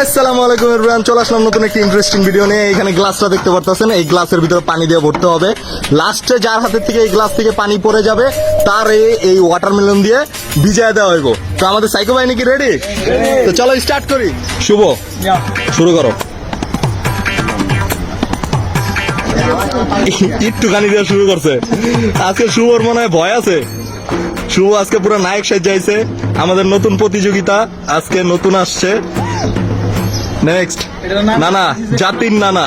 আসসালামু আলাইকুম এভরিওয়ান চলে আসলাম নতুন একটি ইন্টারেস্টিং ভিডিও নিয়ে। এখানে গ্লাসটা দেখতে পারতেছেন এই গ্লাসের ভিতরে পানি দিয়ে ভরতে হবে। লাস্টে যার হাতের থেকে এই গ্লাস থেকে পানি পড়ে যাবে তার এই- ওয়াটারমেলন দিয়ে ভিজায় দেওয়া হইব। তো আমাদের সাইকো বাহিনী কি রেডি তো চলো স্টার্ট করি। শুভ। শুরু করো। একটুখানি দিয়ে শুরু করছে। আজকে শুভর মনে হয় ভয় আছে। শুভ আজকে পুরো নায়ক সাজাইছে আমাদের নতুন প্রতিযোগিতা আজকে নতুন আসছে। নেক্সট নানা জাতির নানা।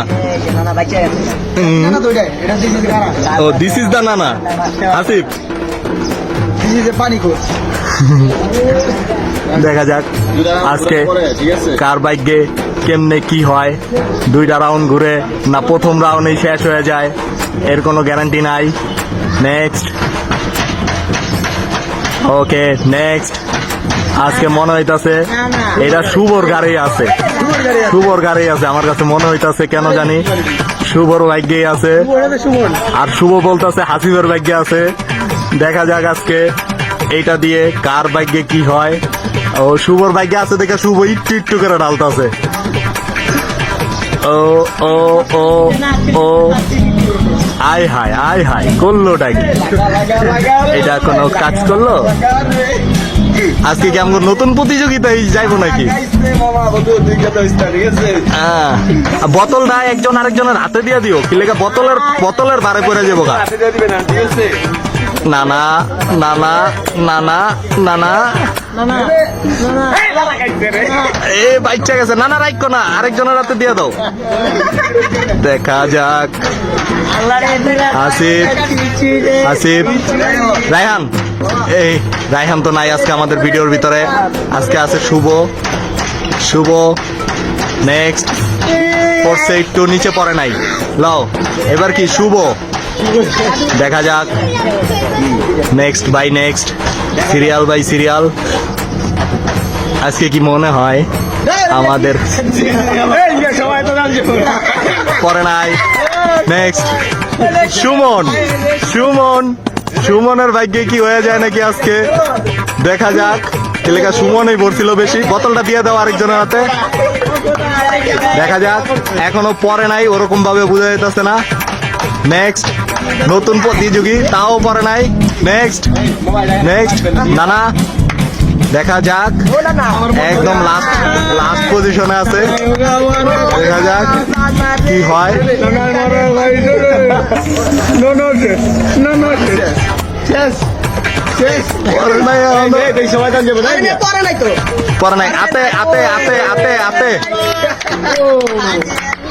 ও দিস ইজ দা নানা। হাসিফ। দেখা যাক আজকে কার বাইকে কেমনে কি হয়। দুইটা রাউন্ড ঘুরে না প্রথম রাউন্ডেই শেষ হয়ে যায় এর কোনো গ্যারান্টি নাই। নেক্সট ওকে নেক্সট আজকে মনে হইতাছে এটা শুভর গাড়ি আছে। শুভর গাড়ি আছে। আমার কাছে মনে হইতাছে কেন জানি শুভর ভাগ্যে আছে। আর শুভ বলতেছে হাসিবের ভাগ্যে আছে। দেখা যাক আজকে এইটা দিয়ে কার ভাগ্যে কি হয়। ও শুভর ভাগ্যে আছে দেখে শুভ একটু একটু করে ঢালতাছে ও ও ও ও। আয় হায় আয় হায় করলোটা কি এটা কোনো কাজ করল? আজকে কি আমার নতুন প্রতিযোগিতায় যাইবো নাকি? হ্যাঁ বোতলটা একজন আরেকজনের হাতে দিয়ে দিও। কি লেগে বোতলের বোতলের বারে পড়ে যাব গা। নানা নানা নানা নানা। এ বাচ্চা গেছে। নানা রাখো না। আরেকজনের হাতে দিয়ে দাও। দেখা যাক। আসিফ আসিফ। রায়হান। এই রায়হান তো নাই আজকে আমাদের ভিডিওর ভিতরে। আজকে আছে শুভ। শুভ। নেক্সট পড়ছে একটু নিচে পড়ে নাই। লও এবার কি? শুভ। দেখা যাক। Next by next serial by serial আজকে কি মনে হয় আমাদের? পরে নাই। নেক্সট সুমন সুমন, সুমনের ভাগ্যে কি হয়ে যায় নাকি আজকে? দেখা যাক। এলাকা সুমনই ভরছিল বেশি। বোতলটা দিয়ে দাও আরেকজনের হাতে। দেখা যাক। এখনও পরে নাই ওরকম ভাবে বোঝা যেতেছে না। নেক্সট নতুন প্রতিযোগী, তাও পরে নাই। নেক্সট নেক্সট নানা, দেখা যাক। একদম লাস্ট লাস্ট পজিশনে আছে। দেখা যাক কি হয়। পরে নাই। আতে আতে আতে আতে আতে।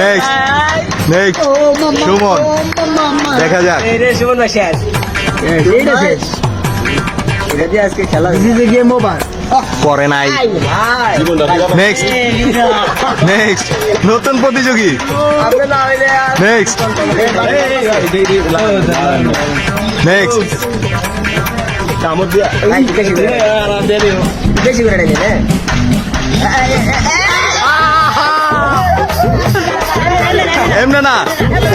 নেক্সট নেক্সট সুমন দেখা যাক। সুমন শেষ। আজকে খেলা গেম ওভার নাই। নেক্সট নেক্সট নতুন প্রতিযোগী। নেক্সট নেক্সট কামড় দিয়া হ্যাঁ? এমনি না,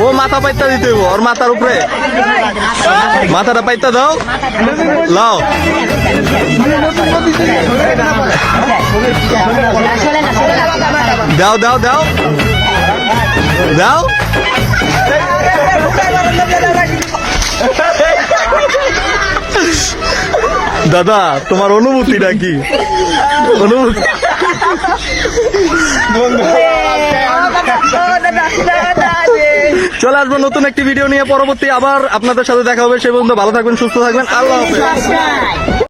ও মাথা পাইতা দিতে ওর মাথার উপরে। মাথাটা পাইতা দাও, লাও। দাও দাও দাও। দাও। দাদা, তোমার অনুভূতিটা কি? অনুভূতি চলে আসব নতুন একটি ভিডিও নিয়ে। পরবর্তী আবার আপনাদের সাথে দেখা হবে। সেই পর্যন্ত ভালো থাকবেন, সুস্থ থাকবেন। আল্লাহ হাফেজ।